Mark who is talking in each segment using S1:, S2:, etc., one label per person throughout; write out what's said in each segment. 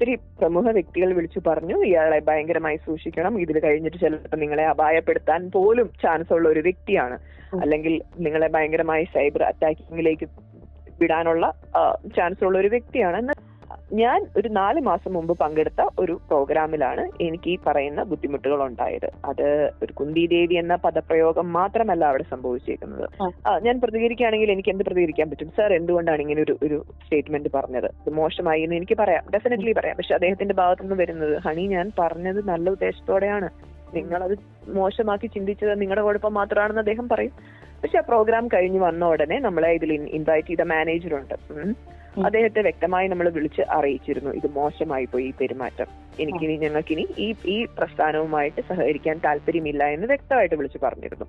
S1: ഒത്തിരി പ്രമുഖ വ്യക്തികൾ വിളിച്ചു പറഞ്ഞു ഇയാളെ ഭയങ്കരമായി സൂക്ഷിക്കണം. ഇതിൽ കഴിഞ്ഞിട്ട് ചിലപ്പോൾ നിങ്ങളെ അപായപ്പെടുത്താൻ പോലും ചാൻസ് ഉള്ള ഒരു വ്യക്തിയാണ്. അല്ലെങ്കിൽ നിങ്ങളെ ഭയങ്കരമായി സൈബർ അറ്റാക്കിങ്ങിലേക്ക് വിടാനുള്ള ചാൻസ് ഉള്ള ഒരു വ്യക്തിയാണ്. എന്നാൽ ഞാൻ ഒരു നാല് മാസം മുമ്പ് പങ്കെടുത്ത ഒരു പ്രോഗ്രാമിലാണ് എനിക്ക് ഈ പറയുന്ന ബുദ്ധിമുട്ടുകൾ ഉണ്ടായത് അത് ഒരു കുന്തി ദേവി എന്ന പദപ്രയോഗം മാത്രമല്ല അവിടെ സംഭവിച്ചേക്കുന്നത്. ആ, ഞാൻ പ്രതികരിക്കുകയാണെങ്കിൽ എനിക്ക് എന്ത് പ്രതികരിക്കാൻ പറ്റും? സാർ എന്തുകൊണ്ടാണ് ഇങ്ങനെ ഒരു ഒരു സ്റ്റേറ്റ്മെന്റ് പറഞ്ഞത്? ഇത് മോശമായി എന്ന് എനിക്ക് പറയാം. ഡെഫിനറ്റ്ലി പറയാം. പക്ഷെ അദ്ദേഹത്തിന്റെ ഭാഗത്തുനിന്ന് വരുന്നത് ഹണി ഞാൻ പറഞ്ഞത് നല്ല ഉദ്ദേശത്തോടെയാണ്. നിങ്ങളത് മോശമാക്കി ചിന്തിച്ചത് നിങ്ങളുടെ കുഴപ്പം മാത്രമാണെന്ന് അദ്ദേഹം പറയും. പക്ഷെ ആ പ്രോഗ്രാം കഴിഞ്ഞ് വന്ന ഉടനെ നമ്മളെ ഇതിൽ ഇൻവൈറ്റ് ചെയ്ത മാനേജറുണ്ട്. അദ്ദേഹത്തെ വ്യക്തമായി നമ്മൾ വിളിച്ച് അറിയിച്ചിരുന്നു. ഇത് മോശമായി പോയി ഈ പെരുമാറ്റം. എനിക്കിനി ഞങ്ങൾക്കിനി ഈ ഈ പ്രസ്ഥാനവുമായിട്ട് സഹകരിക്കാൻ താല്പര്യമില്ല എന്ന് വ്യക്തമായിട്ട് വിളിച്ച് പറഞ്ഞിരുന്നു.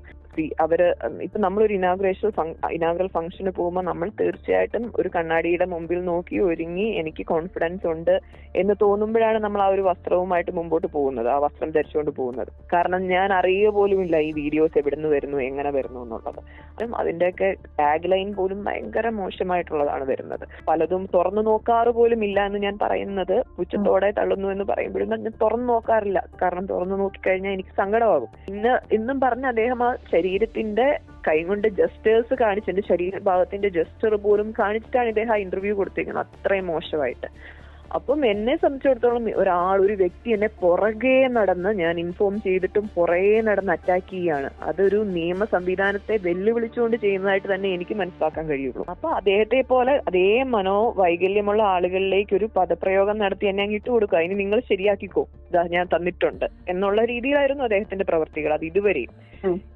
S1: അവർ ഇപ്പൊ നമ്മളൊരു ഇനാഗ്രേഷൻ ഇനാഗ്രൽ ഫംഗ്ഷന് പോകുമ്പോൾ നമ്മൾ തീർച്ചയായിട്ടും ഒരു കണ്ണാടിയുടെ മുമ്പിൽ നോക്കി ഒരുങ്ങി എനിക്ക് കോൺഫിഡൻസ് ഉണ്ട് എന്ന് തോന്നുമ്പോഴാണ് നമ്മൾ ആ ഒരു വസ്ത്രവുമായിട്ട് മുമ്പോട്ട് പോകുന്നത് ആ വസ്ത്രം ധരിച്ചുകൊണ്ട് പോകുന്നത്. കാരണം ഞാൻ അറിയുക പോലുമില്ല ഈ വീഡിയോസ് എവിടുന്ന് വരുന്നു എങ്ങനെ വരുന്നു എന്നുള്ളത്. അതും അതിന്റെയൊക്കെ ടാഗ് ലൈൻ പോലും ഭയങ്കര മോശമായിട്ടുള്ളതാണ് വരുന്നത്. പലതും തുറന്നു നോക്കാറ് പോലും ഇല്ല എന്ന് ഞാൻ പറയുന്നത് പുച്ഛത്തോടെ തള്ളുന്നു എന്ന് പറയുമ്പോഴും ഞാൻ തുറന്നു നോക്കാറില്ല. കാരണം തുറന്നു നോക്കിക്കഴിഞ്ഞാൽ എനിക്ക് സങ്കടമാകും. ഇന്ന് ഇന്നും പറഞ്ഞ അദ്ദേഹം ആ ശരീരത്തിന്റെ കൈകൊണ്ട് ജസ്റ്റേഴ്സ് കാണിച്ച് എന്റെ ശരീരഭാഗത്തിന്റെ ജസ്റ്റർ പോലും കാണിച്ചിട്ടാണ് ഇദ്ദേഹം ആ ഇന്റർവ്യൂ കൊടുത്തിരിക്കുന്നത് അത്രയും മോശമായിട്ട്. അപ്പം എന്നെ സംബന്ധിച്ചിടത്തോളം ഒരാൾ ഒരു വ്യക്തി എന്നെ പുറകെ നടന്ന് ഞാൻ ഇൻഫോം ചെയ്തിട്ടും പുറകെ നടന്ന് അറ്റാക്ക് ചെയ്യുകയാണ്. അതൊരു നിയമ സംവിധാനത്തെ വെല്ലുവിളിച്ചുകൊണ്ട് ചെയ്യുന്നതായിട്ട് തന്നെ എനിക്ക് മനസ്സിലാക്കാൻ കഴിയുള്ളൂ. അപ്പൊ അദ്ദേഹത്തെ പോലെ അതേ മനോവൈകല്യമുള്ള ആളുകളിലേക്ക് ഒരു പദപ്രയോഗം നടത്തി എന്നെ അങ്ങ് ഇട്ടുകൊടുക്കുക. അതിന് നിങ്ങൾ ശരിയാക്കിക്കോ. ഇതാ ഞാൻ തന്നിട്ടുണ്ട് എന്നുള്ള രീതിയിലായിരുന്നു അദ്ദേഹത്തിന്റെ പ്രവർത്തികൾ. അത് ഇതുവരെയും.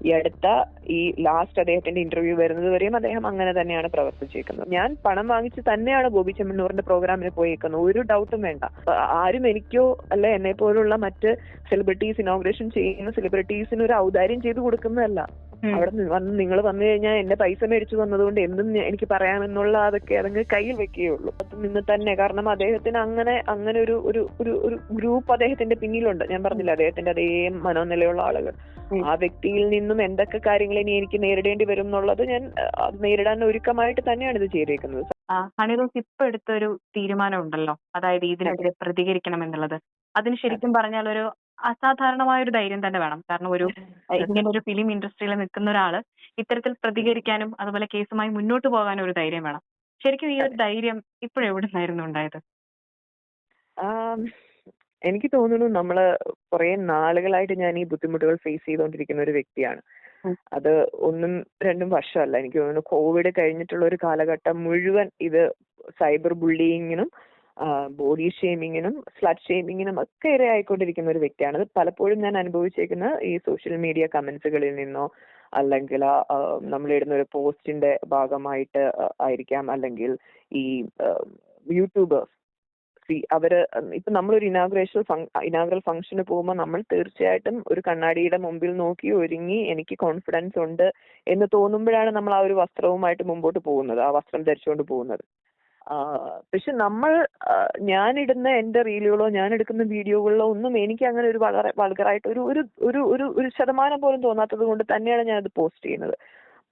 S1: ഈ അടുത്ത ഈ ലാസ്റ്റ് അദ്ദേഹത്തിന്റെ ഇന്റർവ്യൂ വരുന്നത് വരെയും അദ്ദേഹം അങ്ങനെ തന്നെയാണ് പ്രവർത്തിച്ചേക്കുന്നത്. ഞാൻ പണം വാങ്ങിച്ച് തന്നെയാണ് ഗോപി ചെമ്മണ്ണൂറിന്റെ പ്രോഗ്രാമിന് പോയേക്കുന്നത്. ഒരു ഡൗട്ടും വേണ്ട. ആരും എനിക്കോ അല്ല എന്നെ പോലുള്ള മറ്റ് സെലിബ്രിറ്റീസ് ഇനോഗ്രേഷൻ ചെയ്യുന്ന സെലിബ്രിറ്റീസിന് ഒരു ഔദാര്യം ചെയ്തു കൊടുക്കുന്നതല്ല. അവിടെ വന്ന് നിങ്ങൾ വന്നു കഴിഞ്ഞാൽ എന്റെ പൈസ മേടിച്ചു വന്നതുകൊണ്ട് എന്തും എനിക്ക് പറയാമെന്നുള്ള അതൊക്കെ അതങ്ങ് കയ്യിൽ വെക്കുകയുള്ളൂ അത് നിന്ന് തന്നെ. കാരണം അദ്ദേഹത്തിന് അങ്ങനെ അങ്ങനെ ഒരു ഒരു ഒരു ഒരു ഗ്രൂപ്പ് അദ്ദേഹത്തിന്റെ പിന്നിലുണ്ട്. ഞാൻ പറഞ്ഞില്ല അദ്ദേഹത്തിന്റെ അതേ മനോനിലയുള്ള ആളുകൾ. ആ വ്യക്തിയിൽ നിന്നും എന്തൊക്കെ കാര്യങ്ങൾ ഇനി എനിക്ക് നേരിടേണ്ടി വരും എന്നുള്ളത് ഞാൻ നേരിടാൻ ഒരുക്കമായിട്ട് തന്നെയാണ് ഇത് ചെയ്തേക്കുന്നത്.
S2: ഹണിറോസ് ഇപ്പൊ എടുത്തൊരു തീരുമാനം ഉണ്ടല്ലോ. അതായത് ഇതിനെതിരെ പ്രതികരിക്കണം എന്നുള്ളത്. അതിന് ശരിക്കും പറഞ്ഞാൽ ഒരു അസാധാരണമായ ഒരു ധൈര്യം തന്നെ വേണം. കാരണം ഒരു ഇങ്ങനെ ഒരു ഫിലിം ഇൻഡസ്ട്രിയിൽ നിൽക്കുന്ന ഒരാൾ ഇത്തരത്തിൽ പ്രതികരിക്കാനും അതുപോലെ കേസുമായി മുന്നോട്ട് പോകാനും ഒരു ധൈര്യം വേണം. ശരിക്കും ഈ ഒരു ധൈര്യം ഇപ്പോഴും എവിടെ നിന്നായിരുന്നു ഉണ്ടായത്
S1: എനിക്ക് തോന്നുന്നു നമ്മൾ കുറെ നാളുകളായിട്ട് ഞാൻ ഈ ബുദ്ധിമുട്ടുകൾ ഫേസ് ചെയ്തുകൊണ്ടിരിക്കുന്ന ഒരു വ്യക്തിയാണ്. അത് ഒന്നും രണ്ടും വർഷമല്ല. എനിക്ക് തോന്നുന്നു കോവിഡ് കഴിഞ്ഞിട്ടുള്ള ഒരു കാലഘട്ടം മുഴുവൻ ഇത് സൈബർ ബുള്ളിങ്ങിനും ബോഡി ഷേമിങ്ങിനും സ്ലഡ് ഷേമിങ്ങിനും ഒക്കെ ഇരയായിക്കൊണ്ടിരിക്കുന്ന ഒരു വ്യക്തിയാണ്. പലപ്പോഴും ഞാൻ അനുഭവിച്ചേക്കുന്ന ഈ സോഷ്യൽ മീഡിയ കമന്റ്സുകളിൽ നിന്നോ അല്ലെങ്കിൽ നമ്മൾ ഇടുന്ന ഒരു പോസ്റ്റിന്റെ ഭാഗമായിട്ട് ആയിരിക്കാം. അല്ലെങ്കിൽ ഈ യൂട്യൂബേഴ്സ് സി അവർ ഇപ്പൊ നമ്മളൊരു ഇനാഗ്രേഷൻ ഇനാഗ്രൽ ഫംഗ്ഷന് പോകുമ്പോൾ നമ്മൾ തീർച്ചയായിട്ടും ഒരു കണ്ണാടിയുടെ മുമ്പിൽ നോക്കി ഒരുങ്ങി എനിക്ക് കോൺഫിഡൻസ് ഉണ്ട് എന്ന് തോന്നുമ്പോഴാണ് നമ്മൾ ആ ഒരു വസ്ത്രവുമായിട്ട് മുമ്പോട്ട് പോകുന്നത് ആ വസ്ത്രം ധരിച്ചുകൊണ്ട് പോകുന്നത്. പക്ഷെ നമ്മൾ ഞാനിടുന്ന എന്റെ റീലുകളോ ഞാൻ എടുക്കുന്ന വീഡിയോകളിലോ ഒന്നും എനിക്ക് അങ്ങനെ ഒരു വളരെ വൾഗറായിട്ട് ഒരു ഒരു ഒരു ഒരു ശതമാനം പോലും തോന്നാത്തത് കൊണ്ട് തന്നെയാണ് ഞാൻ അത് പോസ്റ്റ് ചെയ്യുന്നത്.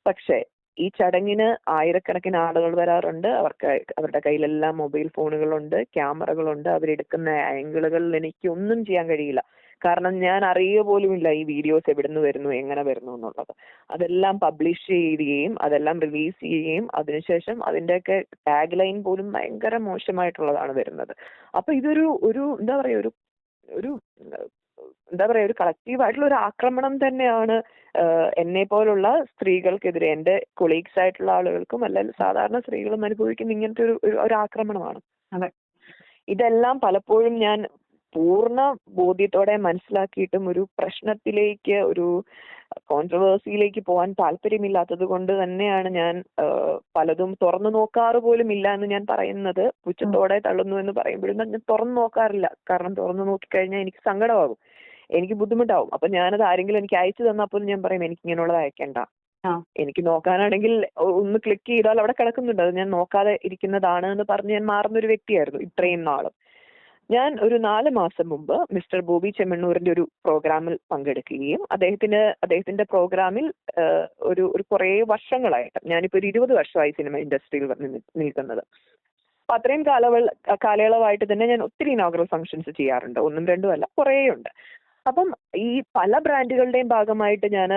S1: പക്ഷേ ഈ ചടങ്ങിന് ആയിരക്കണക്കിന് ആളുകൾ വരാറുണ്ട്. അവർക്ക് അവരുടെ കയ്യിലെല്ലാം മൊബൈൽ ഫോണുകളുണ്ട് ക്യാമറകളുണ്ട്. അവരെടുക്കുന്ന ആംഗിളുകളിൽ എനിക്ക് ഒന്നും ചെയ്യാൻ കഴിയില്ല. കാരണം ഞാൻ അറിയുക പോലുമില്ല ഈ വീഡിയോസ് എവിടുന്ന് വരുന്നു എങ്ങനെ വരുന്നു എന്നുള്ളത്. അതെല്ലാം പബ്ലിഷ് ചെയ്യുകയും അതെല്ലാം റിലീസ് ചെയ്യുകയും അതിനുശേഷം അതിന്റെയൊക്കെ ടാഗ് ലൈൻ പോലും ഭയങ്കര മോശമായിട്ടുള്ളതാണ് വരുന്നത്. അപ്പൊ ഇതൊരു ഒരു എന്താ പറയാ ഒരു ഒരു എന്താ പറയാ ഒരു കളക്റ്റീവ് ആയിട്ടുള്ള ഒരു ആക്രമണം തന്നെയാണ് എന്നെ പോലുള്ള സ്ത്രീകൾക്കെതിരെ എന്റെ കൊളീഗ്സ് ആയിട്ടുള്ള ആളുകൾക്കും അല്ലെങ്കിൽ സാധാരണ സ്ത്രീകളും അനുഭവിക്കുന്ന ഇങ്ങനത്തെ ഒരു ഒരു- ഒരു ആക്രമണമാണ്.
S2: അതെ.
S1: ഇതെല്ലാം പലപ്പോഴും ഞാൻ പൂർണ ബോധ്യത്തോടെ മനസ്സിലാക്കിയിട്ടും ഒരു പ്രശ്നത്തിലേക്ക് ഒരു കോൺട്രവേഴ്സിയിലേക്ക് പോകാൻ താല്പര്യമില്ലാത്തത് കൊണ്ട് തന്നെയാണ് ഞാൻ പലതും തുറന്നു നോക്കാറ് പോലും ഇല്ല എന്ന് ഞാൻ പറയുന്നത്. പുച്ഛത്തോടെ തള്ളുന്നു എന്ന് പറയുമ്പോഴും ഞാൻ തുറന്നു നോക്കാറില്ല. കാരണം തുറന്നു നോക്കിക്കഴിഞ്ഞാൽ എനിക്ക് സങ്കടമാകും. എനിക്ക് ബുദ്ധിമുട്ടാവും. അപ്പൊ ഞാനത് ആരെങ്കിലും എനിക്ക് അയച്ചു തന്നപ്പോൾ പോലും ഞാൻ പറയും എനിക്ക് ഇങ്ങനെയുള്ളത് അയക്കണ്ട. എനിക്ക് നോക്കാനാണെങ്കിൽ ഒന്ന് ക്ലിക്ക് ചെയ്താൽ അവിടെ കിടക്കുന്നുണ്ട്. അത് ഞാൻ നോക്കാതെ ഇരിക്കുന്നതാണ് എന്ന് പറഞ്ഞ് ഞാൻ മാറുന്ന ഒരു വ്യക്തിയായിരുന്നു ഇത്രയും നാളും. ഞാൻ ഒരു നാല് മാസം മുമ്പ് മിസ്റ്റർ ബോബി ചെമ്മണ്ണൂരിന്റെ ഒരു പ്രോഗ്രാമിൽ പങ്കെടുക്കുകയും അദ്ദേഹത്തിന് അദ്ദേഹത്തിന്റെ പ്രോഗ്രാമിൽ ഒരു ഒരു കുറേ വർഷങ്ങളായിട്ട് ഞാനിപ്പോ ഒരു ഇരുപത് വർഷമായി സിനിമ ഇൻഡസ്ട്രിയിൽ നിൽക്കുന്നത്. അപ്പൊ അത്രയും കാലവൾ കാലയളവായിട്ട് തന്നെ ഞാൻ ഒത്തിരി ഇനോഗ്രൽ ഫംഗ്ഷൻസ് ചെയ്യാറുണ്ട്. ഒന്നും രണ്ടും അല്ല കുറേ ഉണ്ട് അപ്പം ഈ പല ബ്രാൻഡുകളുടെയും ഭാഗമായിട്ട് ഞാൻ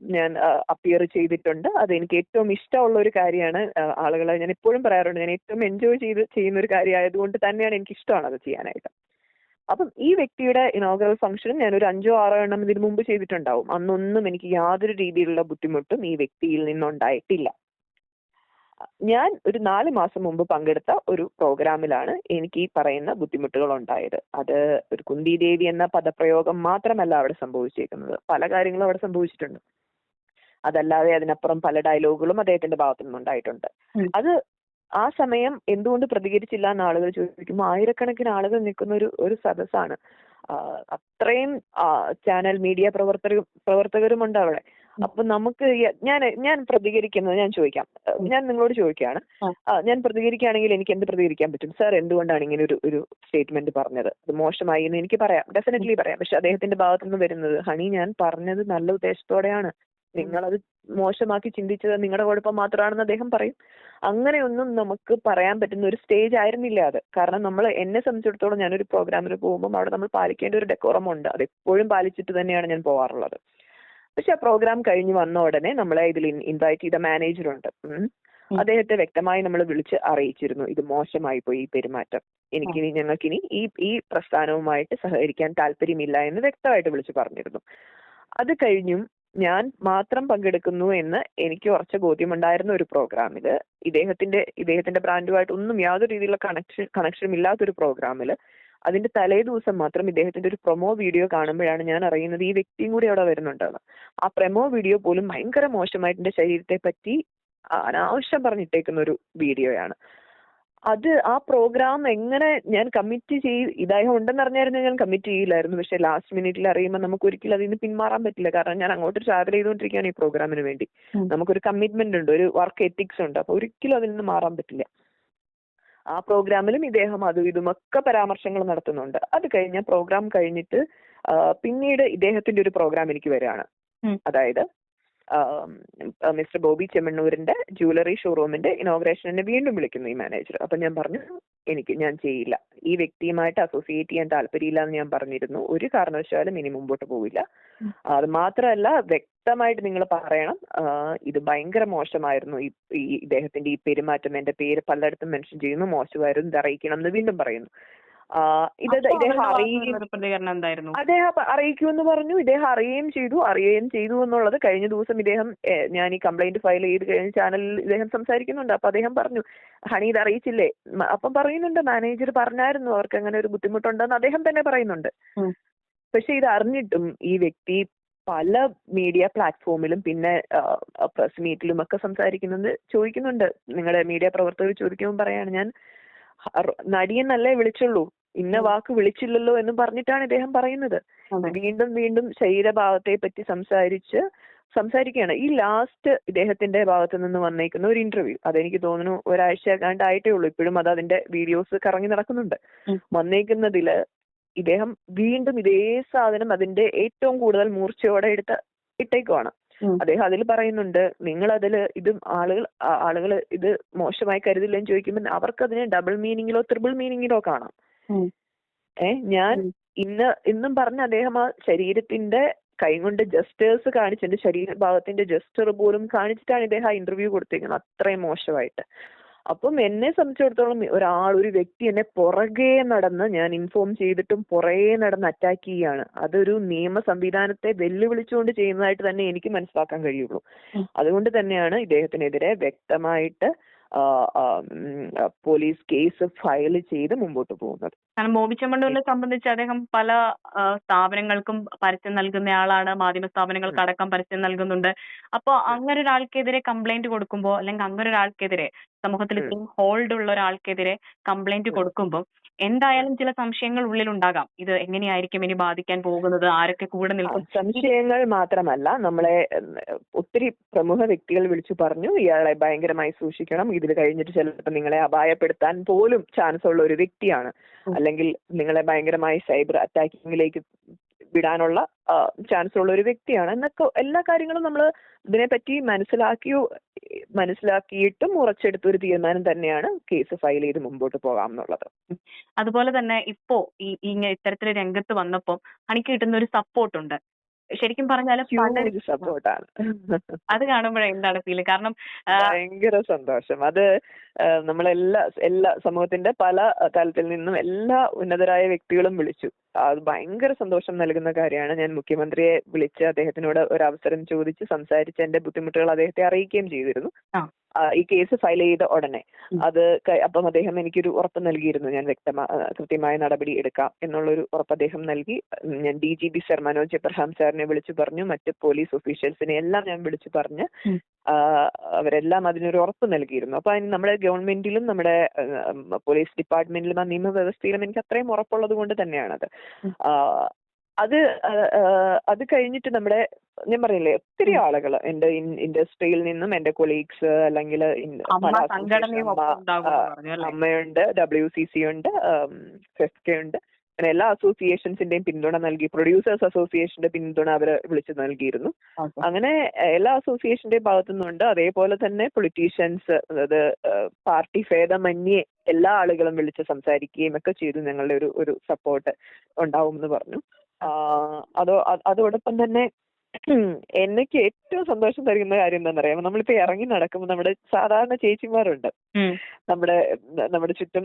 S1: ഞാൻ അപ്പിയർ ചെയ്തിട്ടുണ്ട്. അത് എനിക്ക് ഏറ്റവും ഇഷ്ടമുള്ള ഒരു കാര്യമാണ് ആളുകളെ ഞാൻ എപ്പോഴും പറയാറുണ്ട്. ഞാൻ ഏറ്റവും എൻജോയ് ചെയ്ത് ചെയ്യുന്ന ഒരു കാര്യമായതുകൊണ്ട് തന്നെയാണ് എനിക്ക് ഇഷ്ടമാണ് അത് ചെയ്യാനായിട്ട്. അപ്പം ഈ വ്യക്തിയുടെ ഇനോഗ്രൽ ഫംഗ്ഷനും ഞാൻ ഒരു അഞ്ചോ ആറോ എണ്ണം ഇതിനു മുമ്പ് ചെയ്തിട്ടുണ്ടാവും. അന്നൊന്നും എനിക്ക് യാതൊരു രീതിയിലുള്ള ബുദ്ധിമുട്ടും ഈ വ്യക്തിയിൽ നിന്നുണ്ടായിട്ടില്ല. ഞാൻ ഒരു നാല് മാസം മുമ്പ് പങ്കെടുത്ത ഒരു പ്രോഗ്രാമിലാണ് എനിക്ക് ഈ പറയുന്ന ബുദ്ധിമുട്ടുകൾ ഉണ്ടായത് അത് ഒരു കുന്തി ദേവി എന്ന പദപ്രയോഗം മാത്രമല്ല അവിടെ സംഭവിച്ചേക്കുന്നത്. പല കാര്യങ്ങളും അവിടെ സംഭവിച്ചിട്ടുണ്ട്. അതല്ലാതെ അതിനപ്പുറം പല ഡയലോഗുകളും അദ്ദേഹത്തിന്റെ ഭാഗത്തു നിന്നുണ്ടായിട്ടുണ്ട്. അത് ആ സമയം എന്തുകൊണ്ട് പ്രതികരിച്ചില്ല എന്ന് ആളുകൾ ചോദിക്കുമ്പോൾ ആയിരക്കണക്കിന് ആളുകൾ നിൽക്കുന്ന ഒരു ഒരു സദസ്സാണ്. അത്രയും ചാനൽ മീഡിയ പ്രവർത്തകരും പ്രവർത്തകരുമുണ്ട് അവിടെ. അപ്പൊ നമുക്ക് ഞാൻ ഞാൻ പ്രതികരിക്കുന്നത് ഞാൻ ചോദിക്കാം. ഞാൻ നിങ്ങളോട് ചോദിക്കുകയാണ്. ഞാൻ പ്രതികരിക്കുകയാണെങ്കിൽ എനിക്ക് എന്ത് പ്രതികരിക്കാൻ പറ്റും? സാർ എന്തുകൊണ്ടാണ് ഇങ്ങനെ ഒരു ഒരു സ്റ്റേറ്റ്മെന്റ് പറഞ്ഞത്? അത് മോശമായി എന്ന് എനിക്ക് പറയാം. ഡെഫിനറ്റ്ലി പറയാം. പക്ഷെ അദ്ദേഹത്തിന്റെ ഭാഗത്തുനിന്ന് വരുന്നത് ഹണി ഞാൻ പറഞ്ഞത് നല്ല ഉദ്ദേശത്തോടെയാണ്. നിങ്ങളത് മോശമാക്കി ചിന്തിച്ചത് നിങ്ങളുടെ കുഴപ്പം മാത്രമാണെന്ന് അദ്ദേഹം പറയും. അങ്ങനെയൊന്നും നമുക്ക് പറയാൻ പറ്റുന്ന ഒരു സ്റ്റേജ് ആയിരുന്നില്ല അത്. കാരണം നമ്മൾ എന്നെ സംബന്ധിച്ചിടത്തോളം ഞാനൊരു പ്രോഗ്രാമിൽ പോകുമ്പോൾ അവിടെ നമ്മൾ പാലിക്കേണ്ട ഒരു ഡെക്കോറം ഉണ്ട്. അത് എപ്പോഴും പാലിച്ചിട്ട് തന്നെയാണ് ഞാൻ പോവാറുള്ളത്. പക്ഷെ ആ പ്രോഗ്രാം കഴിഞ്ഞ് വന്ന ഉടനെ നമ്മളെ ഇതിൽ ഇൻവൈറ്റ് ചെയ്ത മാനേജറുണ്ട് ഉം.
S2: ഉം.
S1: അദ്ദേഹത്തെ വ്യക്തമായി നമ്മൾ വിളിച്ച് അറിയിച്ചിരുന്നു. ഇത് മോശമായി പോയി ഈ പെരുമാറ്റം. എനിക്കിനി ഞങ്ങൾക്കിനി ഈ ഈ പ്രസ്ഥാനവുമായിട്ട് സഹകരിക്കാൻ താല്പര്യമില്ല എന്ന് വ്യക്തമായിട്ട് വിളിച്ച് പറഞ്ഞിരുന്നു. അത് കഴിഞ്ഞും ഞാൻ മാത്രം പങ്കെടുക്കുന്നു എന്ന് എനിക്ക് ഉറച്ച ബോധ്യമുണ്ടായിരുന്ന ഒരു പ്രോഗ്രാമിൽ ഇദ്ദേഹത്തിന്റെ ഇദ്ദേഹത്തിന്റെ ബ്രാൻഡുമായിട്ട് ഒന്നും യാതൊരു രീതിയിലുള്ള കണക്ഷൻ കണക്ഷനും ഇല്ലാത്തൊരു പ്രോഗ്രാമിൽ അതിന്റെ തലേ ദിവസം മാത്രം ഇദ്ദേഹത്തിന്റെ ഒരു പ്രൊമോ വീഡിയോ കാണുമ്പോഴാണ് ഞാൻ അറിയുന്നത് ഈ വ്യക്തിയും കൂടി അവിടെ വരുന്നുണ്ടെന്ന്. ആ പ്രൊമോ വീഡിയോ പോലും ഭയങ്കര മോശമായിട്ട് ശരീരത്തെ പറ്റി അനാവശ്യം പറഞ്ഞിട്ടേക്കുന്ന ഒരു വീഡിയോയാണ് അത് ആ പ്രോഗ്രാം എങ്ങനെ ഞാൻ കമ്മിറ്റ് ചെയ് ഇദ്ദേഹം ഉണ്ടെന്ന് അറിഞ്ഞായിരുന്നു ഞാൻ കമ്മിറ്റ് ചെയ്യില്ലായിരുന്നു. പക്ഷെ ലാസ്റ്റ് മിനിറ്റിൽ അറിയുമ്പോൾ നമുക്ക് ഒരിക്കലും അതിൽ നിന്ന് പിന്മാറാൻ പറ്റില്ല. കാരണം ഞാൻ അങ്ങോട്ട് ട്രാവൽ ചെയ്തുകൊണ്ടിരിക്കുകയാണ് ഈ പ്രോഗ്രാമിന് വേണ്ടി. നമുക്കൊരു കമ്മിറ്റ്മെന്റ് ഉണ്ട് ഒരു വർക്ക് എത്തിക്സ് ഉണ്ട്. അപ്പൊ ഒരിക്കലും അതിൽ നിന്ന് മാറാൻ പറ്റില്ല. ആ പ്രോഗ്രാമിലും ഇദ്ദേഹം അതും ഇതുമൊക്കെ പരാമർശങ്ങൾ നടത്തുന്നുണ്ട്. അത് കഴിഞ്ഞ പ്രോഗ്രാം കഴിഞ്ഞിട്ട് പിന്നീട് ഇദ്ദേഹത്തിന്റെ ഒരു പ്രോഗ്രാം എനിക്ക് വരികയാണ്. അതായത് മിസ്റ്റർ ബോബി ചെമ്മണ്ണൂരിന്റെ ജുവലറി ഷോറൂമിന്റെ ഇനോഗ്രേഷൻ എന്നെ വീണ്ടും വിളിക്കുന്നു ഈ മാനേജർ. അപ്പൊ ഞാൻ പറഞ്ഞു എനിക്ക് ഞാൻ ചെയ്യില്ല. ഈ വ്യക്തിയുമായിട്ട് അസോസിയേറ്റ് ചെയ്യാൻ താല്പര്യമില്ല എന്ന് ഞാൻ പറഞ്ഞിരുന്നു. ഒരു കാരണവശാലും ഇനി മുമ്പോട്ട് പോവില്ല. അത് മാത്രമല്ല വ്യക്തമായിട്ട് നിങ്ങൾ പറയണം. ഇത് ഭയങ്കര മോശമായിരുന്നു. ഈ ഇദ്ദേഹത്തിന്റെ ഈ പെരുമാറ്റം എന്റെ പേര് പലയിടത്തും മെൻഷൻ ചെയ്യുന്നു. മോശമായിരുന്നു ഇത് അറിയിക്കണം എന്ന് വീണ്ടും പറയുന്നു. ഇത് ഇദ്ദേഹം
S2: അറിയുകയും
S1: അദ്ദേഹം അറിയിക്കുമെന്ന് പറഞ്ഞു. ഇദ്ദേഹം അറിയുകയും ചെയ്തു. അറിയുകയും ചെയ്തു എന്നുള്ളത് കഴിഞ്ഞ ദിവസം ഇദ്ദേഹം ഞാൻ ഈ കംപ്ലൈന്റ് ഫയൽ ചെയ്ത് കഴിഞ്ഞ ചാനലിൽ ഇദ്ദേഹം സംസാരിക്കുന്നുണ്ട്. അപ്പൊ അദ്ദേഹം പറഞ്ഞു ഹണി ഇത് അറിയിച്ചില്ലേ? അപ്പം പറയുന്നുണ്ട് മാനേജർ പറഞ്ഞായിരുന്നു അവർക്ക് അങ്ങനെ ഒരു ബുദ്ധിമുട്ടുണ്ടെന്ന് അദ്ദേഹം തന്നെ പറയുന്നുണ്ട്. പക്ഷെ ഇത് അറിഞ്ഞിട്ടും ഈ വ്യക്തി പല മീഡിയ പ്ലാറ്റ്ഫോമിലും പിന്നെ പ്രസ് മീറ്റിലും ഒക്കെ സംസാരിക്കുന്നത് ചോദിക്കുന്നുണ്ട്. നിങ്ങളുടെ മീഡിയ പ്രവർത്തകർ ചോദിക്കുമ്പോൾ പറയാണ് ഞാൻ നടിയെന്നല്ലേ വിളിച്ചുള്ളൂ. ഇന്ന വാക്ക് വിളിച്ചില്ലല്ലോ എന്ന് പറഞ്ഞിട്ടാണ് ഇദ്ദേഹം പറയുന്നത്. വീണ്ടും വീണ്ടും ശരീരഭാവത്തെ പറ്റി സംസാരിച്ച് സംസാരിക്കുകയാണ്. ഈ ലാസ്റ്റ് ഇദ്ദേഹത്തിന്റെ ഭാഗത്ത് നിന്ന് വന്നേക്കുന്ന ഒരു ഇന്റർവ്യൂ അതെനിക്ക് തോന്നുന്നു ഒരാഴ്ച കണ്ടായിട്ടേ ഉള്ളൂ. ഇപ്പോഴും അത് അതിന്റെ വീഡിയോസ് കറങ്ങി നടക്കുന്നുണ്ട്. വന്നേക്കുന്നതിൽ ഇദ്ദേഹം വീണ്ടും ഇതേ സാധനം അതിന്റെ ഏറ്റവും കൂടുതൽ മൂർച്ചയോടെ എടുത്ത് ഇട്ടേക്കുവാണ്. അദ്ദേഹം അതിൽ പറയുന്നുണ്ട് നിങ്ങൾ അതിൽ ഇത് ആളുകൾ ആളുകൾ ഇത് മോശമായി കരുതില്ലെന്ന് ചോദിക്കുമ്പോൾ അവർക്ക് അതിനെ ഡബിൾ മീനിങ്ങിലോ ത്രിബിൾ മീനിങ്ങിലോ കാണാം. ഏ ഞാൻ. ഇന്ന് ഇന്നും പറഞ്ഞ അദ്ദേഹം ആ ശരീരത്തിന്റെ കൈകൊണ്ട് ജസ്റ്റേഴ്സ് കാണിച്ച് എന്റെ ശരീരഭാഗത്തിന്റെ ജസ്റ്റർ പോലും കാണിച്ചിട്ടാണ് ഇദ്ദേഹം ആ ഇന്റർവ്യൂ കൊടുത്തിരിക്കുന്നത്. അത്രയും മോശമായിട്ട്. അപ്പം എന്നെ സംബന്ധിച്ചിടത്തോളം ഒരാൾ ഒരു വ്യക്തി എന്നെ പുറകെ നടന്ന് ഞാൻ ഇൻഫോം ചെയ്തിട്ടും പുറകെ നടന്ന് അറ്റാക്ക് ചെയ്യുകയാണ്. അതൊരു നിയമ സംവിധാനത്തെ വെല്ലുവിളിച്ചുകൊണ്ട് ചെയ്യുന്നതായിട്ട് തന്നെ എനിക്ക് മനസ്സിലാക്കാൻ കഴിയുള്ളൂ. അതുകൊണ്ട് തന്നെയാണ് ഇദ്ദേഹത്തിനെതിരെ വ്യക്തമായിട്ട് പോലീസ് കേസ് ഫയൽ ചെയ്ത് മുമ്പോട്ട് പോകുന്നത്.
S2: കാരണം ബോബി ചെമ്മണ്ണൂരിനെ സംബന്ധിച്ച് അദ്ദേഹം പല സ്ഥാപനങ്ങൾക്കും പരസ്യം നൽകുന്നയാളാണ് മാധ്യമ സ്ഥാപനങ്ങൾക്ക് അടക്കം പരസ്യം നൽകുന്നുണ്ട്. അപ്പോ അങ്ങനെ ഒരാൾക്കെതിരെ കംപ്ലൈന്റ് കൊടുക്കുമ്പോ അല്ലെങ്കിൽ അങ്ങനെ ഒരാൾക്കെതിരെ സമൂഹത്തിൽ. ഇത്രയും ഹോൾഡ് ഉള്ള ഒരാൾക്കെതിരെ കംപ്ലൈന്റ്
S1: കൊടുക്കുമ്പോ
S2: കൊടുക്കുമ്പോൾ എന്തായാലും ചില സംശയങ്ങൾ ഉള്ളിൽ ഉണ്ടാകാം ഇത് എങ്ങനെയായിരിക്കും ഇനി ബാധിക്കാൻ പോകുന്നത്? ആരൊക്കെ കൂടെ നിൽക്കും?
S1: സംശയങ്ങൾ മാത്രമല്ല നമ്മളെ ഒത്തിരി പ്രമുഖ വ്യക്തികൾ വിളിച്ചു പറഞ്ഞു ഇയാളെ ഭയങ്കരമായി സൂക്ഷിക്കണം. ഇതിൽ കഴിഞ്ഞിട്ട് ചിലപ്പോൾ നിങ്ങളെ അപായപ്പെടുത്താൻ പോലും ചാൻസ് ഉള്ള ഒരു വ്യക്തിയാണ്. അല്ലെങ്കിൽ നിങ്ങളെ ഭയങ്കരമായി സൈബർ അറ്റാക്കിങ്ങിലേക്ക് വിടാനുള്ള ചാൻസ് ഉള്ള ഒരു വ്യക്തിയാണ്. എന്നൊക്കെ എല്ലാ കാര്യങ്ങളും നമ്മൾ ഇതിനെപ്പറ്റി മനസ്സിലാക്കിയോ മനസ്സിലാക്കിയിട്ടും ഉറച്ചെടുത്ത ഒരു തീരുമാനം തന്നെയാണ് കേസ് ഫയൽ ചെയ്ത് മുമ്പോട്ട് പോകാം എന്നുള്ളത്
S2: അതുപോലെ തന്നെ ഇപ്പോ ഈ ഇത്തരത്തിൽ ഇങ്ങ- ഇത്തരത്തിൽ രംഗത്ത് വന്നപ്പോ എനിക്ക് കിട്ടുന്ന ഒരു സപ്പോർട്ട് ഉണ്ട്. ശരിക്കും പറഞ്ഞാൽ പലരും
S1: സപ്പോർട്ടാണ്
S2: അത് കാണുമ്പോഴേ എന്താണ് ഫീൽ കാരണം
S1: ഭയങ്കര സന്തോഷം. അത് നമ്മളെല്ലാ എല്ലാ സമൂഹത്തിന്റെ പല തലത്തിൽ നിന്നും എല്ലാ ഉന്നതരായ വ്യക്തികളും വിളിച്ചു. അത് ഭയങ്കര സന്തോഷം നൽകുന്ന കാര്യമാണ്. ഞാൻ മുഖ്യമന്ത്രിയെ വിളിച്ച് അദ്ദേഹത്തിനോട് ഒരു അവസരം ചോദിച്ച് സംസാരിച്ച് എന്റെ ബുദ്ധിമുട്ടുകൾ അദ്ദേഹത്തെ അറിയിക്കുകയും ചെയ്തിരുന്നു. ഈ കേസ് ഫയൽ ചെയ്ത ഉടനെ അത് അപ്പം അദ്ദേഹം എനിക്കൊരു ഉറപ്പ് നൽകിയിരുന്നു. ഞാൻ വ്യക്തമാ കൃത്യമായ നടപടി എടുക്കാം എന്നുള്ളൊരു ഉറപ്പ് അദ്ദേഹം നൽകി. ഞാൻ D G P sir Manoj Abraham സാറിനെ വിളിച്ചു പറഞ്ഞു. മറ്റ് പോലീസ് ഒഫീഷ്യൽസിനെ എല്ലാം ഞാൻ വിളിച്ചു പറഞ്ഞ് അവരെല്ലാം അതിനൊരു ഉറപ്പ് നൽകിയിരുന്നു. അപ്പൊ അതിന് നമ്മുടെ ഗവൺമെന്റിലും നമ്മുടെ പോലീസ് ഡിപ്പാർട്ട്മെന്റിലും ആ നിയമവ്യവസ്ഥയിലും എനിക്ക് അത്രയും ഉറപ്പുള്ളത് കൊണ്ട് തന്നെയാണത്. അത് അത് കഴിഞ്ഞിട്ട് നമ്മുടെ ഞാൻ പറയില്ലേ ഒത്തിരി. ആളുകൾ എന്റെ ഇൻഡസ്ട്രിയിൽ നിന്നും എന്റെ കൊളീഗ്സ് അല്ലെങ്കിൽ അമ്മയുണ്ട് ഡബ്ല്യു സി സി ഉണ്ട് ഫെഫ്കെ ഉണ്ട്. അങ്ങനെ എല്ലാ അസോസിയേഷൻസിന്റെയും പിന്തുണ നൽകി പ്രൊഡ്യൂസേഴ്സ് അസോസിയേഷന്റെ പിന്തുണ അവരെ വിളിച്ചു നൽകിയിരുന്നു. അങ്ങനെ എല്ലാ അസോസിയേഷന്റെയും ഭാഗത്തു നിന്നുണ്ട് അതേപോലെ തന്നെ പൊളിറ്റീഷ്യൻസ് അതായത് പാർട്ടി ഭേദമന്യേ എല്ലാ ആളുകളും വിളിച്ച് സംസാരിക്കുകയും ഒക്കെ ചെയ്തു. ഞങ്ങളുടെ ഒരു ഒരു സപ്പോർട്ട് ഉണ്ടാവും എന്ന് പറഞ്ഞു അതോ അതോടൊപ്പം തന്നെ എനിക്ക് ഏറ്റവും സന്തോഷം തരുന്ന കാര്യം എന്താണെന്നറിയാമോ? നമ്മളിപ്പോ ഇറങ്ങി നടക്കുമ്പോൾ നമ്മുടെ സാധാരണ ചേച്ചിമാരുണ്ട്. നമ്മുടെ നമ്മുടെ ചുറ്റും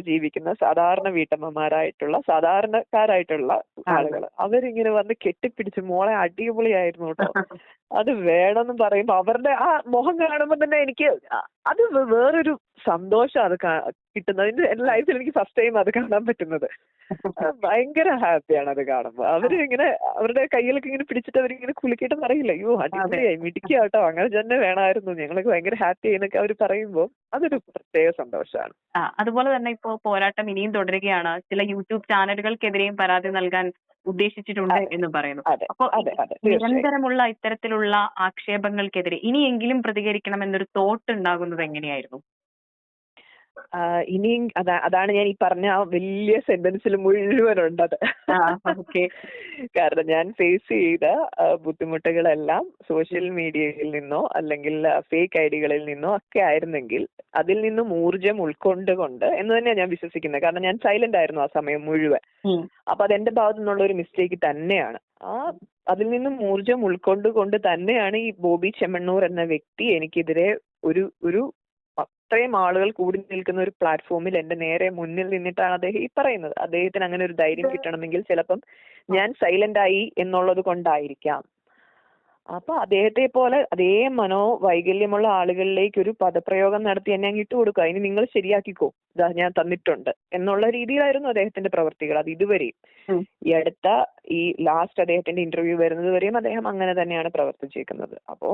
S1: ജീവിക്കുന്ന സാധാരണ വീട്ടമ്മമാരായിട്ടുള്ള സാധാരണക്കാരായിട്ടുള്ള ആളുകൾ അവരിങ്ങനെ വന്ന് കെട്ടിപ്പിടിച്ച് മോളെ അടിപൊളിയായിരുന്നു കേട്ടോ. അത് വേണമെന്ന് പറയുമ്പോ അവരുടെ ആ മുഖം കാണുമ്പോൾ തന്നെ എനിക്ക് അത് വേറൊരു സന്തോഷം അത് കിട്ടുന്നത്. എന്റെ എന്റെ ലൈഫിൽ എനിക്ക് ഫസ്റ്റ് ടൈം അത് കാണാൻ പറ്റുന്നത്. ഭയങ്കര ഹാപ്പിയാണ് അത് കാണുമ്പോൾ അവർ ഇങ്ങനെ അവരുടെ കയ്യിലൊക്കെ ഇങ്ങനെ പിടിച്ചിട്ട് അവരിങ്ങനെ കുലുക്കിയിട്ട് പറയില്ല അയ്യോ അടിപൊളിയായി മിടിക്കുക കേട്ടോ അങ്ങനെ തന്നെ വേണമായിരുന്നു. ഞങ്ങൾക്ക് ഭയങ്കര ഹാപ്പി എന്നൊക്കെ അവർ പറയുമ്പോൾ അതൊരു പ്രത്യേക സന്തോഷമാണ്
S2: അതുപോലെ തന്നെ ഇപ്പോ പോരാട്ടം ഇനിയും തുടരുകയാണ്. ചില യൂട്യൂബ് ചാനലുകൾക്കെതിരെയും പരാതി നൽകാൻ ഉദ്ദേശിച്ചിട്ടുണ്ട് എന്ന് പറയുന്നു.
S1: അപ്പോൾ
S2: നിരന്തരമുള്ള ഇത്തരത്തിലുള്ള ആക്ഷേപങ്ങൾക്കെതിരെ ഇനിയെങ്കിലും പ്രതികരിക്കണം എന്നൊരു തോട്ട് ഉണ്ടാകുന്നത് എങ്ങനെയായിരുന്നു?
S1: ഇനിയും അതാ അതാണ് ഞാൻ ഈ പറഞ്ഞ ആ വലിയ സെന്റൻസിൽ മുഴുവനുണ്ടത്.
S2: ഓക്കെ.
S1: കാരണം ഞാൻ ഫേസ് ചെയ്ത ബുദ്ധിമുട്ടുകളെല്ലാം സോഷ്യൽ മീഡിയയിൽ നിന്നോ അല്ലെങ്കിൽ ഫേക്ക് ഐഡികളിൽ നിന്നോ ഒക്കെ ആയിരുന്നെങ്കിൽ അതിൽ നിന്നും ഊർജം ഉൾക്കൊണ്ടുകൊണ്ട് എന്ന് തന്നെയാണ് ഞാൻ വിശ്വസിക്കുന്നത്. കാരണം ഞാൻ സൈലന്റ് ആയിരുന്നു ആ സമയം മുഴുവൻ. അപ്പൊ അതെന്റെ ഭാഗത്തു നിന്നുള്ള ഒരു മിസ്റ്റേക്ക് തന്നെയാണ്. ആ അതിൽ നിന്നും ഊർജം ഉൾക്കൊണ്ടുകൊണ്ട് തന്നെയാണ് ഈ ബോബി ചെമ്മണ്ണൂർ എന്ന വ്യക്തി എനിക്കെതിരെ ഒരു ഒരു അത്രയും ആളുകൾ കൂടി നിൽക്കുന്ന ഒരു പ്ലാറ്റ്ഫോമിൽ എന്റെ നേരെ മുന്നിൽ നിന്നിട്ടാണ് അദ്ദേഹം ഈ പറയുന്നത്. അദ്ദേഹത്തിന് അങ്ങനെ ഒരു ധൈര്യം കിട്ടണമെങ്കിൽ ചിലപ്പം ഞാൻ സൈലന്റ് ആയി എന്നുള്ളത് കൊണ്ടായിരിക്കാം. അപ്പൊ അദ്ദേഹത്തെ പോലെ അതേ മനോവൈകല്യമുള്ള ആളുകളിലേക്ക് ഒരു പദപ്രയോഗം നടത്തി എന്നെ അങ്ങ് ഇട്ട് കൊടുക്കുക. ഇനി നിങ്ങൾ ശരിയാക്കിക്കോ. ഇതാ ഞാൻ തന്നിട്ടുണ്ട്. എന്നുള്ള രീതിയിലായിരുന്നു അദ്ദേഹത്തിന്റെ പ്രവർത്തികൾ. അത് ഇതുവരെയും. ഈ അടുത്ത ഈ ലാസ്റ്റ് അദ്ദേഹത്തിന്റെ ഇന്റർവ്യൂ വരുന്നത് വരെയും അദ്ദേഹം അങ്ങനെ തന്നെയാണ് പ്രവർത്തിച്ചേക്കുന്നത്. അപ്പോ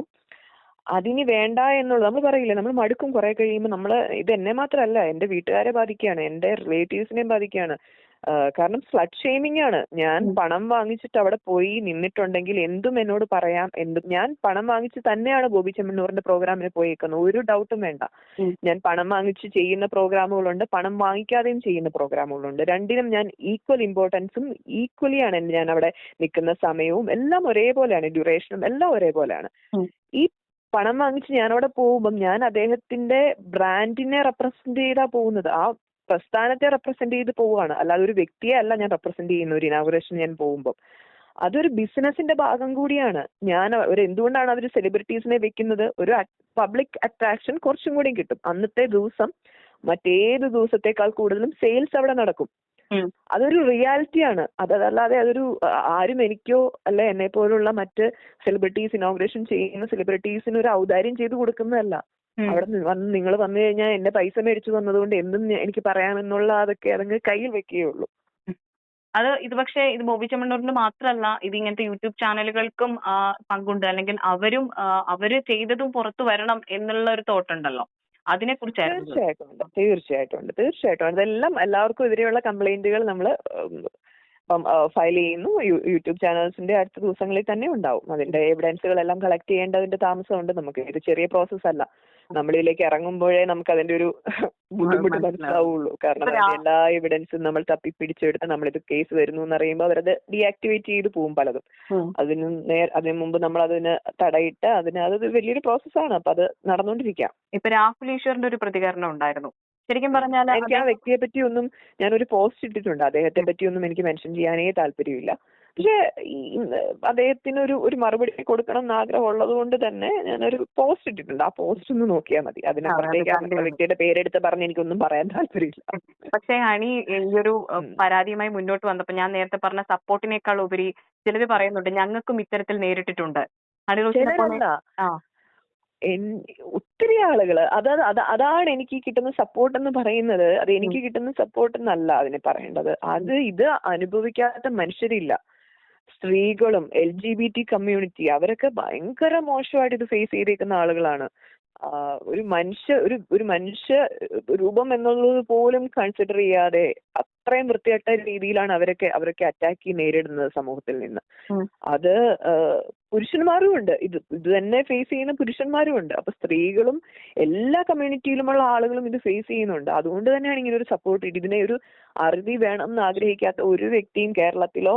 S1: അതിനി വേണ്ട എന്നുള്ളത് നമ്മൾ പറയില്ലേ? നമ്മൾ മടുക്കും കുറെ കഴിയുമ്പോൾ നമ്മൾ ഇത് എന്നെ മാത്രമല്ല എന്റെ വീട്ടുകാരെ ബാധിക്കുകയാണ് എന്റെ റിലേറ്റീവ്സിനെയും ബാധിക്കുകയാണ്. കാരണം സ്ലഡ് ഷെയ്മിംഗ് ആണ്. ഞാൻ പണം വാങ്ങിച്ചിട്ട് അവിടെ പോയി നിന്നിട്ടുണ്ടെങ്കിൽ എന്തും എന്നോട് പറയാം. എന്തും ഞാൻ പണം വാങ്ങിച്ച് തന്നെയാണ് ഗോപി ചെമ്മണ്ണൂറിന്റെ പ്രോഗ്രാമിന് പോയേക്കുന്നത്. ഒരു ഡൗട്ടും വേണ്ട. ഞാൻ പണം വാങ്ങിച്ച് ചെയ്യുന്ന പ്രോഗ്രാമുകളുണ്ട് പണം വാങ്ങിക്കാതെയും ചെയ്യുന്ന പ്രോഗ്രാമുകളുണ്ട് രണ്ടിനും ഞാൻ ഈക്വൽ ഇമ്പോർട്ടൻസും ഈക്വലിയാണ് ഞാൻ അവിടെ നിൽക്കുന്ന സമയവും എല്ലാം ഒരേപോലെയാണ്. ഡ്യൂറേഷനും എല്ലാം ഒരേപോലെയാണ്. ഈ പണം വാങ്ങിച്ച് ഞാൻ അവിടെ പോകുമ്പം ഞാൻ അദ്ദേഹത്തിന്റെ ബ്രാൻഡിനെ റെപ്രസെന്റ് ചെയ്താ പോകുന്നത്. ആ പ്രസ്ഥാനത്തെ റെപ്രസെന്റ് ചെയ്ത് പോവുകയാണ്. അല്ലാതെ ഒരു വ്യക്തിയെ അല്ല ഞാൻ റെപ്രസെന്റ് ചെയ്യുന്ന ഒരു ഇനാഗുറേഷൻ ഞാൻ പോകുമ്പോൾ അതൊരു ബിസിനസിന്റെ ഭാഗം കൂടിയാണ്. ഞാൻ ഒരു എന്തുകൊണ്ടാണ് അവർ സെലിബ്രിറ്റീസിനെ വെക്കുന്നത്? ഒരു പബ്ലിക് അട്രാക്ഷൻ കുറച്ചും കൂടി കിട്ടും. അന്നത്തെ ദിവസം മറ്റേത് ദിവസത്തേക്കാൾ കൂടുതലും സെയിൽസ് അവിടെ നടക്കും. അതൊരു റിയാലിറ്റിയാണ്. അതല്ലാതെ അതൊരു ആരും എനിക്കോ അല്ലെ എന്നെ പോലുള്ള മറ്റ് സെലിബ്രിറ്റീസ് ഇനോഗ്രേഷൻ ചെയ്യുന്ന സെലിബ്രിറ്റീസിന് ഒരു ഔദാര്യം ചെയ്തു കൊടുക്കുന്നതല്ല. അവിടെ വന്ന് നിങ്ങൾ വന്നു കഴിഞ്ഞാൽ എന്റെ പൈസ മേടിച്ചു തന്നതുകൊണ്ട് എന്തും എനിക്ക് പറയാമെന്നുള്ള അതൊക്കെ അതങ്ങ് കയ്യിൽ വെക്കുകയുള്ളൂ
S2: അത് ഇത് പക്ഷേ ഇത് ബോബി ചെമ്മണ്ണൂരിന് മാത്രമല്ല ഇത് ഇങ്ങനത്തെ യൂട്യൂബ് ചാനലുകൾക്കും പങ്കുണ്ട്. അല്ലെങ്കിൽ അവരും അവർ ചെയ്തതും പുറത്തു വരണം എന്നുള്ള ഒരു തോട്ടുണ്ടല്ലോ. അതിനെ കുറിച്ചായിരുന്നു
S1: തീർച്ചയായിട്ടും ഉണ്ട് തീർച്ചയായിട്ടും ഉണ്ട് തീർച്ചയായിട്ടും. ഇതെല്ലാം എല്ലാവർക്കും എതിരെയുള്ള കംപ്ലൈന്റുകൾ നമ്മൾ ഫയൽ ചെയ്യുന്നു. യൂട്യൂബ് ചാനൽസിന്റെ അടുത്ത ദിവസങ്ങളിൽ തന്നെ ഉണ്ടാവും. അതിന്റെ എവിഡൻസുകളെല്ലാം കളക്ട് ചെയ്യേണ്ടതിന്റെ താമസമുണ്ട് നമുക്ക്. ഇത് ചെറിയ പ്രോസസ് അല്ല നമ്മളിലേക്ക് ഇറങ്ങുമ്പോഴേ നമുക്ക് അതിന്റെ ഒരു ബുദ്ധിമുട്ട്
S2: മനസ്സിലാവും.
S1: മനസ്സിലാവുള്ളൂ. കാരണം എല്ലാ എവിഡൻസും നമ്മൾ തപ്പിപ്പിടിച്ചെടുത്ത് നമ്മളിത് കേസ് വരുന്നു എന്ന് അറിയുമ്പോൾ അവരത് ഡീആക്ടിവേറ്റ് ചെയ്ത് പോകും പലതും. അതിന് നേർ അതിന് മുമ്പ് നമ്മൾ അതിന് തടയിട്ട് അതിന് അത് വലിയൊരു പ്രോസസ്സാണ് അപ്പൊ അത് നടന്നുകൊണ്ടിരിക്കാം
S2: ഇപ്പൊ രാഹുൽ ഈശ്വറിന്റെ ഒരു പ്രതികരണം ഉണ്ടായിരുന്നു. ശരിക്കും പറഞ്ഞാൽ
S1: എനിക്ക് ആ വ്യക്തിയെ പറ്റി ഒന്നും ഞാൻ ഒരു പോസ്റ്റ് ഇട്ടിട്ടുണ്ട്. അദ്ദേഹത്തെ പറ്റി ഒന്നും എനിക്ക് മെൻഷൻ ചെയ്യാനേ താല്പര്യമില്ല. പക്ഷെ ഈ അദ്ദേഹത്തിന് ഒരു മറുപടി കൊടുക്കണം എന്ന് ആഗ്രഹം ഉള്ളത് കൊണ്ട് തന്നെ ഞാനൊരു പോസ്റ്റ് ഇട്ടിട്ടുണ്ട്. ആ പോസ്റ്റ് ഒന്ന് നോക്കിയാൽ മതി. അതിനപ്പുറത്തേക്ക്. വ്യക്തിയുടെ പേരെടുത്ത് പറഞ്ഞ് എനിക്കൊന്നും പറയാൻ താല്പര്യമില്ല.
S2: പക്ഷെ ഹണി ഈ ഒരു പരാതിയുമായി മുന്നോട്ട് വന്നപ്പോൾ ഞാൻ നേരത്തെ പറഞ്ഞ സപ്പോർട്ടിനേക്കാൾ ഉപരി ചിലത് പറയുന്നുണ്ട് ഞങ്ങൾക്കും ഇത്തരത്തിൽ നേരിട്ടിട്ടുണ്ട്. ഹണി റോസിനെ പോലെ ആ.
S1: എൻ- ഒത്തിരി ആളുകൾ അത് അത് അതാണ് എനിക്ക് കിട്ടുന്ന സപ്പോർട്ട് എന്ന് പറയുന്നത്. അത് എനിക്ക് കിട്ടുന്ന സപ്പോർട്ട് എന്നല്ല അതിനെ പറയേണ്ടത്. അത് ഇത് അനുഭവിക്കാത്ത മനുഷ്യരില്ല. സ്ത്രീകളും L G B T community അവരൊക്കെ ഭയങ്കര മോശമായിട്ട് ഇത് ഫേസ് ചെയ്തേക്കുന്ന ആളുകളാണ്. ഒരു മനുഷ്യ ഒരു ഒരു മനുഷ്യ രൂപം എന്നുള്ളത് പോലും കൺസിഡർ ചെയ്യാതെ അത്രയും വൃത്തികെട്ട രീതിയിലാണ് അവരൊക്കെ അവരൊക്കെ അറ്റാക്ക് നേരിടുന്നത് സമൂഹത്തിൽ നിന്ന്. അത് പുരുഷന്മാരും ഉണ്ട് ഇത് ഇത് തന്നെ ഫേസ് ചെയ്യുന്ന പുരുഷന്മാരും ഉണ്ട് അപ്പൊ സ്ത്രീകളും എല്ലാ കമ്മ്യൂണിറ്റിയിലുമുള്ള ആളുകളും ഇത് ഫേസ് ചെയ്യുന്നുണ്ട്. അതുകൊണ്ട് തന്നെയാണ് ഇങ്ങനെ ഒരു സപ്പോർട്ട് ഇതിനെ ഒരു അറുതി വേണം എന്ന് ആഗ്രഹിക്കാത്ത ഒരു വ്യക്തിയും കേരളത്തിലോ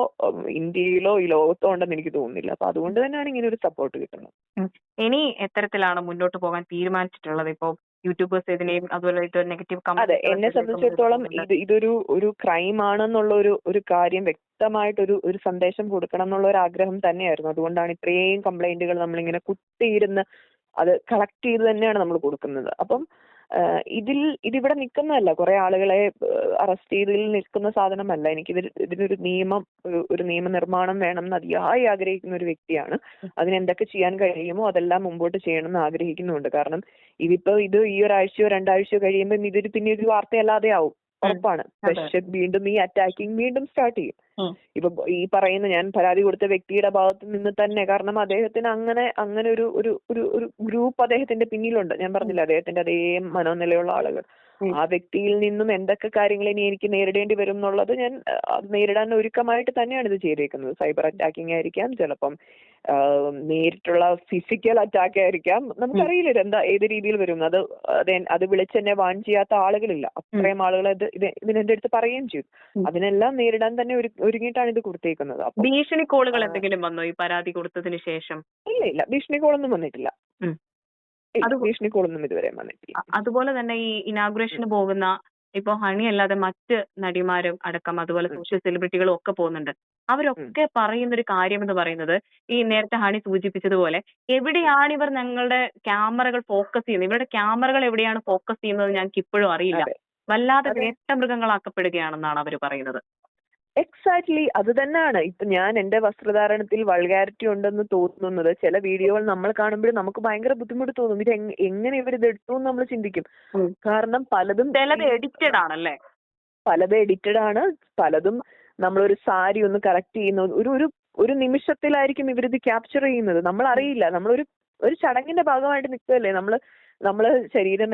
S1: ഇന്ത്യയിലോ ഈ ലോകത്തോ ഉണ്ടെന്ന് എനിക്ക് തോന്നുന്നില്ല. അപ്പൊ അതുകൊണ്ട് തന്നെയാണ് ഇങ്ങനെ ഒരു സപ്പോർട്ട് കിട്ടുന്നത്.
S2: ഇനി എത്തരത്തിലാണ് മുന്നോട്ട് പോകാൻ തീരുമാനിച്ചിട്ടുള്ളത്? ഇപ്പോ യൂട്യൂബേഴ്സ് ഇതിനെയും അതുപോലെ ഇത് നെഗറ്റീവ്
S1: അതെ എന്നെ സംബന്ധിച്ചിടത്തോളം ഇത് ഇതൊരു ഒരു ക്രൈം ആണെന്നുള്ള ഒരു ഒരു കാര്യം വ്യക്തമായിട്ടൊരു ഒരു സന്ദേശം കൊടുക്കണം എന്നുള്ള ഒരു ആഗ്രഹം തന്നെയായിരുന്നു. അതുകൊണ്ടാണ് ഇത്രയും കംപ്ലൈന്റുകൾ നമ്മളിങ്ങനെ കുത്തിയിരുന്ന് അത് കളക്ട് ചെയ്ത് തന്നെയാണ് നമ്മൾ കൊടുക്കുന്നത്. അപ്പം ഇതിൽ ഇതിവിടെ നിൽക്കുന്നതല്ല കുറെ ആളുകളെ അറസ്റ്റ് ചെയ്തതിൽ നിൽക്കുന്ന സാധനമല്ല. എനിക്ക് ഇതിനൊരു നിയമം ഒരു നിയമനിർമ്മാണം വേണം എന്ന് അതിയായി ആഗ്രഹിക്കുന്ന ഒരു വ്യക്തിയാണ്. അതിനെന്തൊക്കെ ചെയ്യാൻ കഴിയുമോ അതെല്ലാം മുമ്പോട്ട് ചെയ്യണം എന്ന് ആഗ്രഹിക്കുന്നുണ്ട്. കാരണം ഇതിപ്പോ ഇത് ഈ ഒരാഴ്ചയോ രണ്ടാഴ്ചയോ കഴിയുമ്പോൾ ഇതൊരു പിന്നെ ഒരു വാർത്തയല്ലാതെ ആവും ഉറപ്പാണ്. പക്ഷെ വീണ്ടും ഈ അറ്റാക്കിംഗ് വീണ്ടും സ്റ്റാർട്ട് ചെയ്യും. ഇപ്പൊ ഈ പറയുന്ന ഞാൻ പരാതി കൊടുത്ത വ്യക്തിയുടെ ഭാഗത്ത് നിന്ന് തന്നെ കാരണം അദ്ദേഹത്തിന് അങ്ങനെ അങ്ങനെ ഒരു ഒരു ഒരു ഒരു ഗ്രൂപ്പ് അദ്ദേഹത്തിന്റെ പിന്നിലുണ്ട്. ഞാൻ പറഞ്ഞില്ല അദ്ദേഹത്തിന്റെ അതേ മനോനിലയുള്ള ആളുകൾ. ആ വ്യക്തിയിൽ നിന്നും എന്തൊക്കെ കാര്യങ്ങൾ ഇനി എനിക്ക് നേരിടേണ്ടി വരും എന്നുള്ളത് ഞാൻ അത് നേരിടാൻ ഒരുക്കമായിട്ട് തന്നെയാണ് ഇത് ചെയ്തേക്കുന്നത്. സൈബർ അറ്റാക്കിംഗ് ആയിരിക്കാം ചിലപ്പം നേരിട്ടുള്ള ഫിസിക്കൽ അറ്റാക്ക് ആയിരിക്കാം. നമുക്കറിയില്ല എന്താ ഏത് രീതിയിൽ വരും. അത് അത് വിളിച്ചെന്നെ വാൺ ചെയ്യാത്ത ആളുകളില്ല. അത്രയും ആളുകൾ ഇത് ഇത് ഇതിനെന്റെ അടുത്ത് പറയുകയും ചെയ്തു. അതിനെല്ലാം നേരിടാൻ തന്നെ ഒരു- ഒരുങ്ങിയിട്ടാണ് ഇത് കൊടുത്തേക്കുന്നത്.
S2: ഭീഷണി കോളുകൾ എന്തെങ്കിലും വന്നോ ഈ പരാതി കൊടുത്തതിന് ശേഷം?
S1: ഇല്ല ഇല്ല. ഭീഷണി കോളൊന്നും വന്നിട്ടില്ല. ഭീഷണി കോളൊന്നും ഇതുവരെ വന്നിട്ടില്ല.
S2: അതുപോലെ തന്നെ ഈ ഇനാഗുറേഷന് പോകുന്ന ഇപ്പൊ ഹണി അല്ലാതെ മറ്റ് നടിമാരും അടക്കം അതുപോലെ. സോഷ്യൽ സെലിബ്രിറ്റികളും ഒക്കെ പോകുന്നുണ്ട്. അവരൊക്കെ പറയുന്ന ഒരു കാര്യം എന്ന് പറയുന്നത് ഈ നേരത്തെ ഹണി സൂചിപ്പിച്ചതുപോലെ എവിടെയാണ് ഇവർ ഞങ്ങളുടെ ക്യാമറകൾ ഫോക്കസ് ചെയ്യുന്നത്? ഇവരുടെ ക്യാമറകൾ എവിടെയാണ് ഫോക്കസ് ചെയ്യുന്നത് ഞങ്ങൾക്ക് ഇപ്പോഴും അറിയില്ല. വല്ലാതെ. വേട്ടമൃഗങ്ങളാക്കപ്പെടുകയാണെന്നാണ് അവർ പറയുന്നത്.
S1: എക്സാക്ട്ലി അത് തന്നെയാണ് ഇപ്പൊ ഞാൻ എന്റെ വസ്ത്രധാരണത്തിൽ വൾഗാരിറ്റി ഉണ്ടെന്ന് തോന്നുന്നത് ചില വീഡിയോകൾ നമ്മൾ കാണുമ്പോൾ നമുക്ക് ഭയങ്കര ബുദ്ധിമുട്ട് തോന്നും. ഇത് എങ്ങനെ ഇവർ ഇത് എടുത്തു എന്ന് നമ്മൾ ചിന്തിക്കും. കാരണം പലതും
S2: ചിലത് എഡിറ്റഡ് ആണല്ലേ?
S1: പലത് എഡിറ്റഡ് ആണ്. പലതും നമ്മളൊരു സാരി ഒന്ന് കറക്റ്റ് ചെയ്യുന്ന ഒരു ഒരു ഒരു നിമിഷത്തിലായിരിക്കും ഇവരിത് ക്യാപ്ചർ ചെയ്യുന്നത്. നമ്മൾ അറിയില്ല നമ്മളൊരു ഒരു ചടങ്ങിന്റെ ഭാഗമായിട്ട് നിൽക്കുകയല്ലേ? നമ്മൾ നമ്മൾ ശരീരം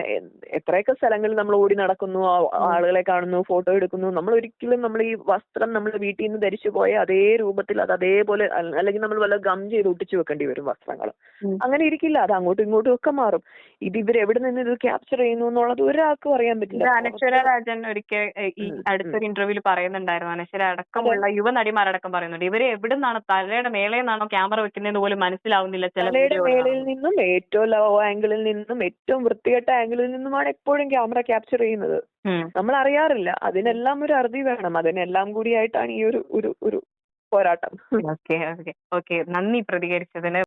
S1: എത്രയൊക്കെ സ്ഥലങ്ങളിൽ നമ്മൾ ഓടി നടക്കുന്നു ആളുകളെ കാണുന്നു ഫോട്ടോ എടുക്കുന്നു നമ്മൾ ഒരിക്കലും നമ്മൾ ഈ വസ്ത്രം നമ്മൾ വീട്ടിൽ നിന്ന് ധരിച്ചു പോയ അതേ രൂപത്തിൽ അത് അതേപോലെ അല്ലെങ്കിൽ നമ്മൾ വല്ല ഗം ചെയ്ത് ഒട്ടിച്ചു വെക്കേണ്ടി വരും വസ്ത്രങ്ങൾ. അങ്ങനെ ഇരിക്കില്ല അത് അങ്ങോട്ടും ഇങ്ങോട്ടും ഒക്കെ മാറും. ഇത് ഇവർ എവിടെ നിന്ന് ഇത് ക്യാപ്ചർ ചെയ്യുന്നു എന്നുള്ളത് ഒരാൾക്കും അറിയാൻ പറ്റില്ല.
S2: അനശ്വര രാജൻ ഒരിക്കൽ ഈ അടുത്തൊരു ഇന്റർവ്യൂവിൽ പറയുന്നുണ്ടായിരുന്നു. അനശ്വര അടക്കമുള്ള യുവനടിമാരടക്കം പറയുന്നുണ്ട്. ഇവർ എവിടെ നിന്നാണ് തലയുടെ മേളയിൽ നിന്നാണോ ക്യാമറ വെക്കുന്നതെന്ന് പോലും മനസ്സിലാവുന്നില്ല ചില മേളയിൽ
S1: മേളിൽ നിന്നും ഏറ്റവും ലോ ആംഗിളിൽ നിന്നും ഏറ്റവും വൃത്തികെട്ട ആംഗിളിൽ നിന്നുമാണ് എപ്പോഴും ക്യാമറ ക്യാപ്ചർ ചെയ്യുന്നത്. നമ്മൾ അറിയാറില്ല. അതിനെല്ലാം ഒരു അറുതി വേണം. അതിനെല്ലാം കൂടിയായിട്ടാണ് ഈ ഒരു ഒരു ഒരു പോരാട്ടം.
S2: ഓക്കെ ഓക്കെ ഓക്കെ നന്ദി പ്രതികരിച്ചതിന്.